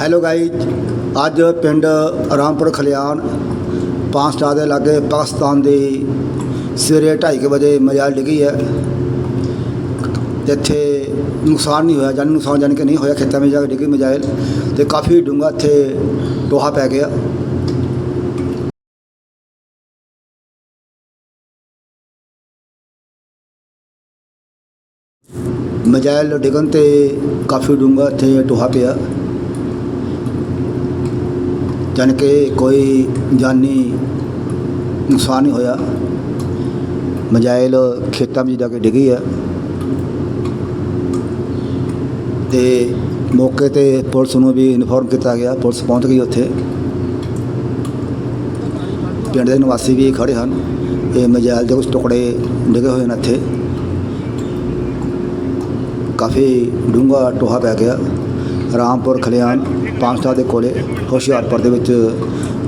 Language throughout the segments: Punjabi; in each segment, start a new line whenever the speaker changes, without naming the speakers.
ਹੈਲੋ ਗਾਈਜ਼ ਅੱਜ ਪਿੰਡ ਰਾਮਪੁਰ ਖਲਿਆਣ, ਪਾਂਚ ਸਟਾਰ ਦੇ ਲਾਗੇ ਪਾਕਿਸਤਾਨ ਦੀ ਸਵੇਰੇ 2:30 ਵਜੇ ਮਜਾਲ ਡਿੱਗੀ ਹੈ। ਤੇ ਇੱਥੇ ਨੁਕਸਾਨ ਨਹੀਂ ਹੋਇਆ, ਜਾਨ ਨੁਕਸਾਨ ਜਾਨੀ ਕੇ ਨਹੀਂ ਹੋਇਆ, ਖੇਤਾਂ ਵਿੱਚ ਜਾ ਕੇ ਡਿੱਗੀ ਮਜਾਇਲ ਤੇ ਕਾਫੀ ਡੂੰਘਾ ਇੱਥੇ ਟੋਹਾ ਪੈ ਗਿਆ। ਮਜਾਇਲ ਡਿੱਗਣ ਤੇ ਕਾਫੀ ਡੂੰਘਾ ਇੱਥੇ ਟੋਹਾ ਪਿਆ। ਜਾਣੀ ਕਿ ਕੋਈ ਜਾਨੀ ਨੁਕਸਾਨ ਨਹੀਂ ਹੋਇਆ। ਮਜਾਇਲ ਖੇਤਾਂ ਵਿੱਚ ਜਾ ਕੇ ਡਿੱਗੀ ਹੈ ਤੇ ਮੌਕੇ ਤੇ ਪੁਲਿਸ ਨੂੰ ਵੀ ਇਨਫੋਰਮ ਕੀਤਾ ਗਿਆ। ਪੁਲਿਸ ਪਹੁੰਚ ਗਈ ਉੱਥੇ। ਪਿੰਡ ਦੇ ਨਿਵਾਸੀ ਵੀ ਖੜੇ ਹਨ। ਇਹ ਮਜਾਇਲ ਦੇ ਕੁਝ ਟੁਕੜੇ ਡਿੱਗੇ ਹੋਏ ਨੇ ਇੱਥੇ। ਕਾਫੀ ਡੂੰਘਾ ਟੋਹਾ ਪੈ ਗਿਆ। ਰਾਮਪੁਰ ਖਲਿਆਣ ਪੰਜ ਦੇ ਕੋਲੇ ਹੁਸ਼ਿਆਰਪੁਰ ਦੇ ਵਿੱਚ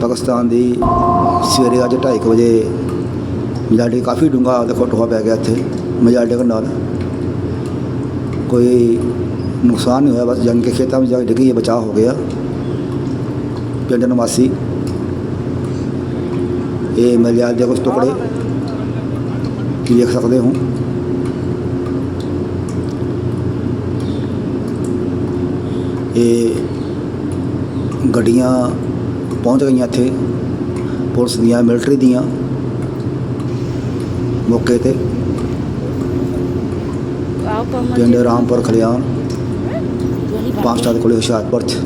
ਪਾਕਿਸਤਾਨ ਦੀ ਸਵੇਰੇ ਅੱਜ 2:30 ਵਜੇ ਮਜਾਡੀ ਕਾਫੀ ਡੂੰਘਾ ਦੇਖੋ ਟੋਹਾ ਪੈ ਗਿਆ ਇੱਥੇ ਮਜਾਡੇ ਦੇ ਨਾਲ। ਕੋਈ ਨੁਕਸਾਨ ਨਹੀਂ ਹੋਇਆ, ਬਸ ਜੰਗ ਕੇ ਖੇਤਾਂ ਵਿੱਚ ਜਾ ਕੇ ਡਿੱਗੀ ਬਚਾਅ ਹੋ ਗਿਆ। ਪਿੰਡ ਨਿਵਾਸੀ, ਇਹ ਮਜਾਲ ਦੇ ਕੁਝ ਟੁਕੜੇ ਕੀ ਦੇਖ ਸਕਦੇ ਹੋ। ਇਹ ਗੱਡੀਆਂ ਪਹੁੰਚ ਗਈਆਂ ਇੱਥੇ ਪੁਲਿਸ ਦੀਆਂ ਮਿਲਟਰੀ ਦੀਆਂ ਮੌਕੇ ਤੇ। ਪਿੰਡ ਰਾਮਪੁਰ ਖਲਿਆਣ ਦੇ ਕੋਲੇ ਹੁਸ਼ਿਆਰਪੁਰ 'ਚ।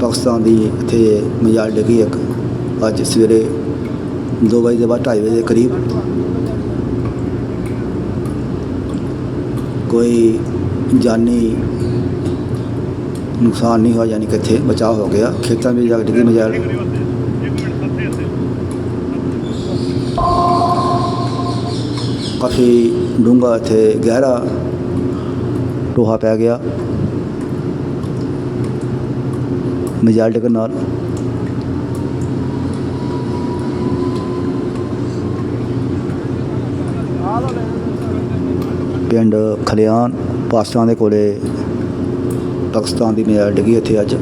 ਪਾਕਿਸਤਾਨ ਦੀ ਇੱਥੇ ਮਜਾਲ ਡਿੱਗੀ ਇੱਕ ਅੱਜ ਸਵੇਰੇ 2 ਵਜੇ ਦੇ ਬਾਅਦ 2:30 ਵਜੇ ਦੇ ਕਰੀਬ। ਕੋਈ ਜਾਨੀ ਨੁਕਸਾਨ ਨਹੀਂ ਹੋਇਆ, ਯਾਨੀ ਕਿ ਇੱਥੇ ਬਚਾਅ ਹੋ ਗਿਆ। ਖੇਤਾਂ ਵਿੱਚ ਜਾ ਕੇ ਡਿੱਗੀ ਮਜਾਲ ਕਾਫੀ ਡੂੰਘਾ ਇੱਥੇ ਗਹਿਰਾ ਟੋਹਾ ਪੈ ਗਿਆ। ਮਜਾਲ ਡਿੱਗਣ ਨਾਲ। ਪਿੰਡ ਖਲਿਆਣ ਪਾਸਟਾਂ ਦੇ ਕੋਲੇ ਪਾਕਿਸਤਾਨ ਦੀ ਮਜਾਲ ਡਿੱਗੀ ਇੱਥੇ ਅੱਜ।